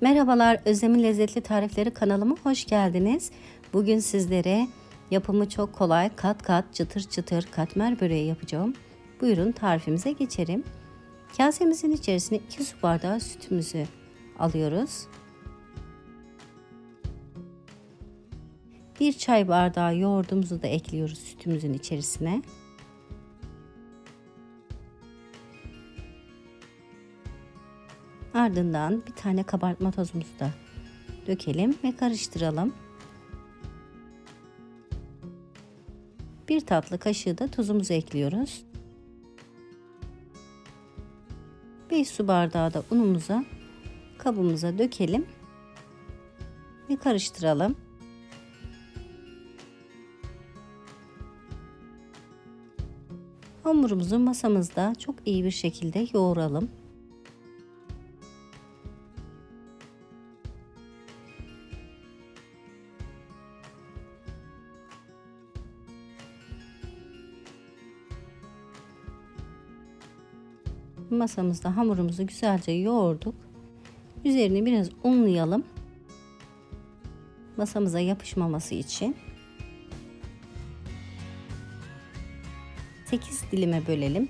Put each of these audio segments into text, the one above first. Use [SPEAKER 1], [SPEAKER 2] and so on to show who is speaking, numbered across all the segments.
[SPEAKER 1] Merhabalar, Özlem'in Lezzetli Tarifleri kanalıma hoş geldiniz. Bugün sizlere yapımı çok kolay, kat kat, çıtır çıtır katmer böreği yapacağım. Buyurun tarifimize geçelim. Kasemizin içerisine 2 su bardağı sütümüzü alıyoruz. 1 çay bardağı yoğurdumuzu da ekliyoruz sütümüzün içerisine. Ardından bir tane kabartma tozumuzu da dökelim ve karıştıralım. Bir tatlı kaşığı da tuzumuzu ekliyoruz. 5 su bardağı da unumuza kabımıza dökelim ve karıştıralım. Hamurumuzu masamızda çok iyi bir şekilde yoğuralım. Masamızda hamurumuzu güzelce yoğurduk. Üzerini biraz unlayalım. Masamıza yapışmaması için. 8 dilime bölelim.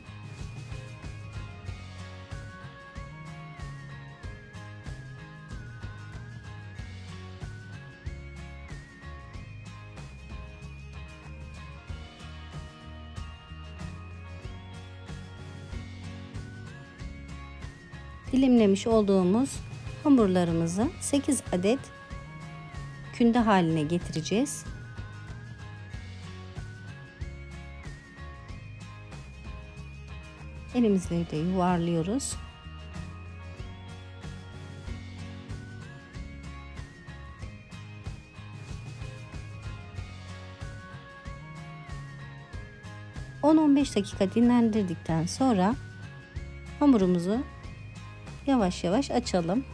[SPEAKER 1] Dilimlemiş olduğumuz hamurlarımızı 8 adet künde haline getireceğiz. Elimizle de yuvarlıyoruz. ...10-15 dakika dinlendirdikten sonra... ...hamurumuzu yavaş yavaş açalım.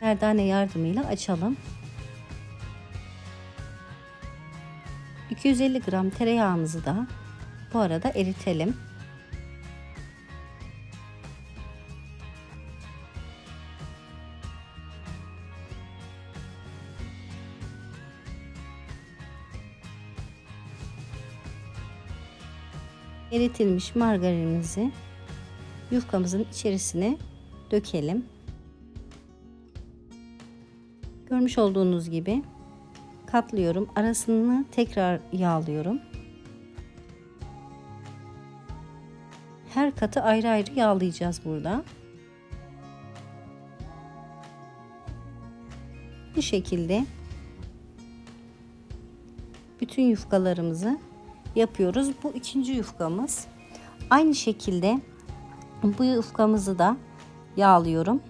[SPEAKER 1] Merdane yardımıyla açalım. 250 gram tereyağımızı da bu arada eritelim. Eritilmiş margarinimizi yufkamızın içerisine dökelim. Görmüş olduğunuz gibi katlıyorum. Arasını tekrar yağlıyorum. Her katı ayrı ayrı yağlayacağız burada. Bu şekilde bütün yufkalarımızı yapıyoruz. Bu ikinci yufkamız. Aynı şekilde bu yufkamızı da yağlıyorum.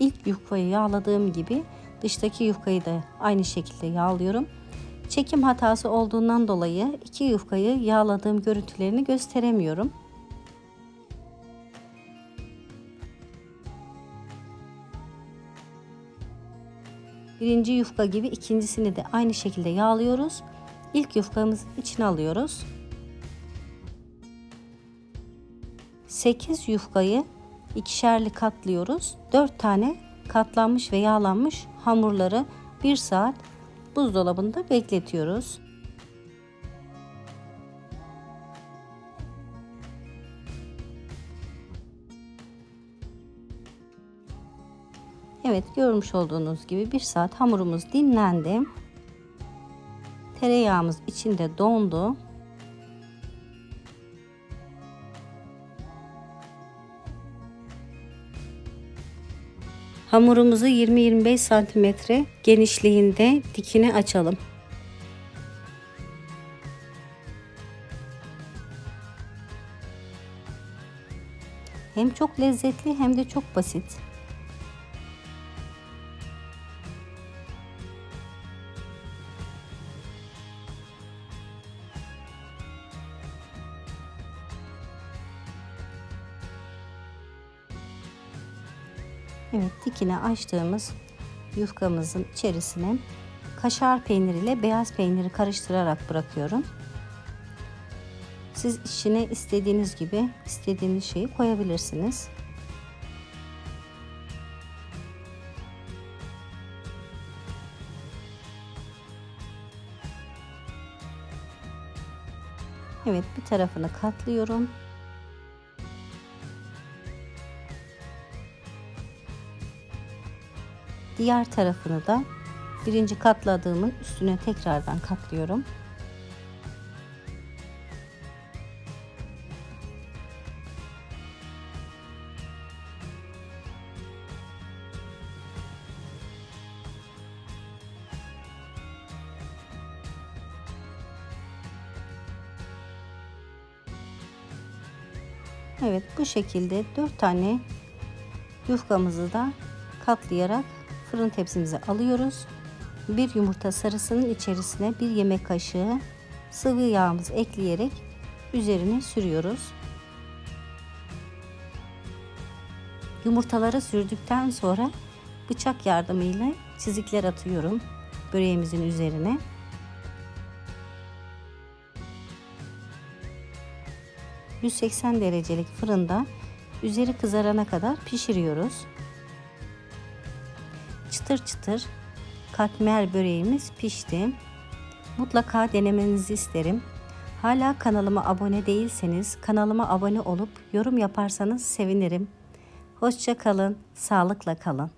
[SPEAKER 1] İlk yufkayı yağladığım gibi dıştaki yufkayı da aynı şekilde yağlıyorum. Çekim hatası olduğundan dolayı iki yufkayı yağladığım görüntülerini gösteremiyorum. Birinci yufka gibi ikincisini de aynı şekilde yağlıyoruz. İlk yufkamızın içine alıyoruz. 8 yufkayı ikişerli katlıyoruz. 4 tane katlanmış ve yağlanmış hamurları 1 saat buzdolabında bekletiyoruz. Evet görmüş olduğunuz gibi 1 saat hamurumuz dinlendi. Tereyağımız içinde dondu. Hamurumuzu 20-25 santimetre genişliğinde dikine açalım. Hem çok lezzetli hem de çok basit. Evet dikine açtığımız yufkamızın içerisine kaşar peyniri ile beyaz peyniri karıştırarak bırakıyorum. Siz içine istediğiniz gibi istediğiniz şeyi koyabilirsiniz. Evet bir tarafını katlıyorum. Diğer tarafını da birinci katladığımın üstüne tekrardan katlıyorum. Evet bu şekilde 4 tane yufkamızı da katlayarak fırın tepsimize alıyoruz. Bir yumurta sarısının içerisine bir yemek kaşığı sıvı yağımızı ekleyerek üzerine sürüyoruz. Yumurtaları sürdükten sonra bıçak yardımıyla çizikler atıyorum böreğimizin üzerine. ...180 derecelik fırında üzeri kızarana kadar pişiriyoruz. Çıtır çıtır katmer böreğimiz pişti. Mutlaka denemenizi isterim. Hala kanalıma abone değilseniz kanalıma abone olup yorum yaparsanız sevinirim. Hoşça kalın, sağlıkla kalın.